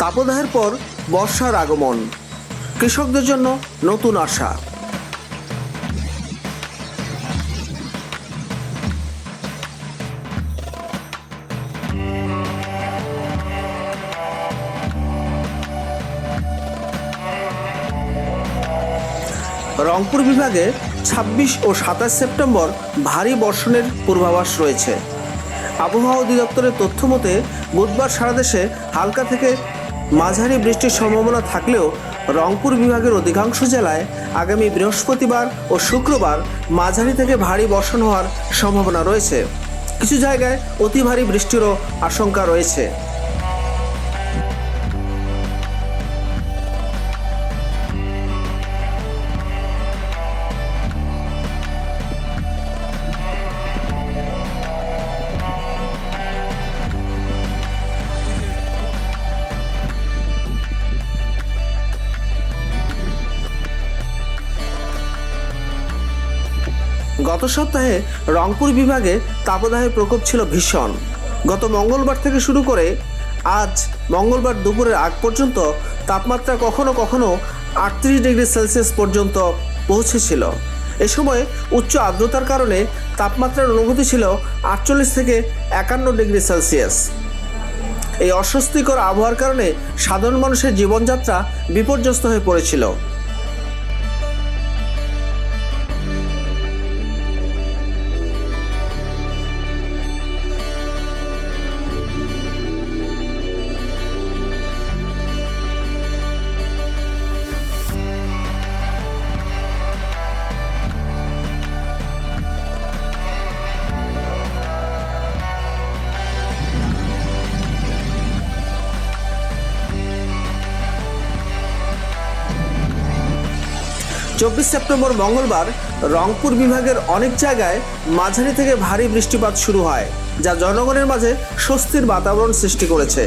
তাপদাহের পর বর্ষার আগমন। কৃষকদের জন্য নতুন আশা। রংপুর বিভাগে ২৬ ও সাতাশ সেপ্টেম্বর ভারী বর্ষণের পূর্বাভাস রয়েছে। আবহাওয়া অধিদপ্তরের তথ্য মতে বুধবার সারা দেশে হালকা থেকে মাঝারি বৃষ্টির সম্ভাবনা থাকলেও রংপুর বিভাগের অধিকাংশ জেলায় আগামী বৃহস্পতিবার ও শুক্রবার মাঝারি থেকে ভারী বর্ষণ হওয়ার সম্ভাবনা রয়েছে। কিছু জায়গায় অতি ভারী বৃষ্টিরও আশঙ্কা রয়েছে। গত সপ্তাহে রংপুর বিভাগে তাপদাহের প্রকোপ ছিল ভীষণ। গত মঙ্গলবার থেকে শুরু করে আজ মঙ্গলবার দুপুরের আগ পর্যন্ত তাপমাত্রা কখনো কখনো আটত্রিশ ডিগ্রি সেলসিয়াস পর্যন্ত পৌঁছেছিল। এ সময় উচ্চ আর্দ্রতার কারণে তাপমাত্রার অনুভূতি ছিল আটচল্লিশ থেকে একান্ন ডিগ্রি সেলসিয়াস। এই অস্বস্তিকর আবহাওয়ার কারণে সাধারণ মানুষের জীবনযাত্রা বিপর্যস্ত হয়ে পড়েছিল। চব্বিশ সেপ্টেম্বর মঙ্গলবার রংপুর বিভাগের অনেক জায়গায় মাঝারি থেকে ভারী বৃষ্টিপাত শুরু হয়, যা জনগণের মাঝে স্বস্তির বাতাবরণ সৃষ্টি করেছে।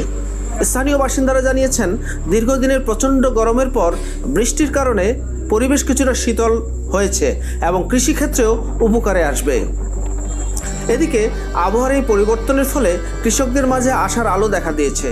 স্থানীয় বাসিন্দারা জানিয়েছেন, দীর্ঘদিনের প্রচণ্ড গরমের পর বৃষ্টির কারণে পরিবেশ কিছুটা শীতল হয়েছে এবং কৃষিক্ষেত্রেও উপকারে আসবে। এদিকে, আবহাওয়ার এই পরিবর্তনের ফলে কৃষকদের মাঝে আশার আলো দেখা দিয়েছে।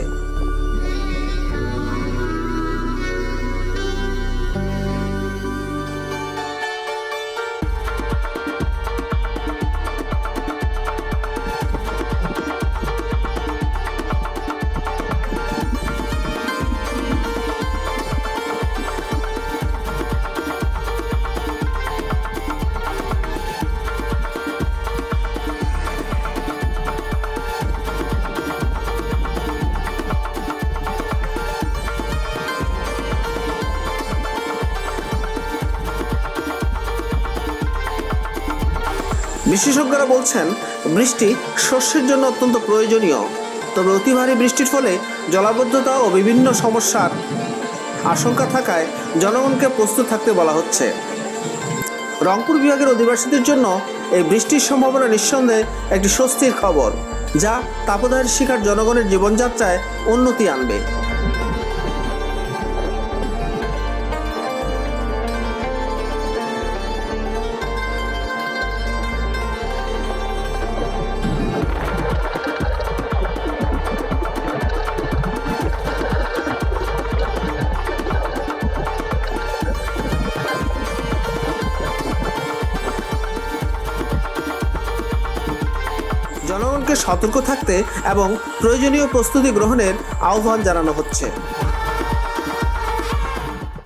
বিশেষজ্ঞরা বলছেন, বৃষ্টি শস্যের জন্য অত্যন্ত প্রয়োজনীয়। তবে অতি ভারী বৃষ্টির ফলে জলাবদ্ধতা ও বিভিন্ন সমস্যার আশঙ্কা থাকায় জনগণকে প্রস্তুত থাকতে বলা হচ্ছে। রংপুর বিভাগের অধিবাসীদের জন্য এই বৃষ্টির সম্ভাবনা নিঃসন্দেহে একটি স্বস্তির খবর, যা তাপদাহের শিকার জনগণের জীবনযাত্রায় উন্নতি আনবে। জনগণকে সতর্ক থাকতে এবং প্রয়োজনীয় প্রস্তুতি গ্রহণের আহ্বান জানানো হচ্ছে।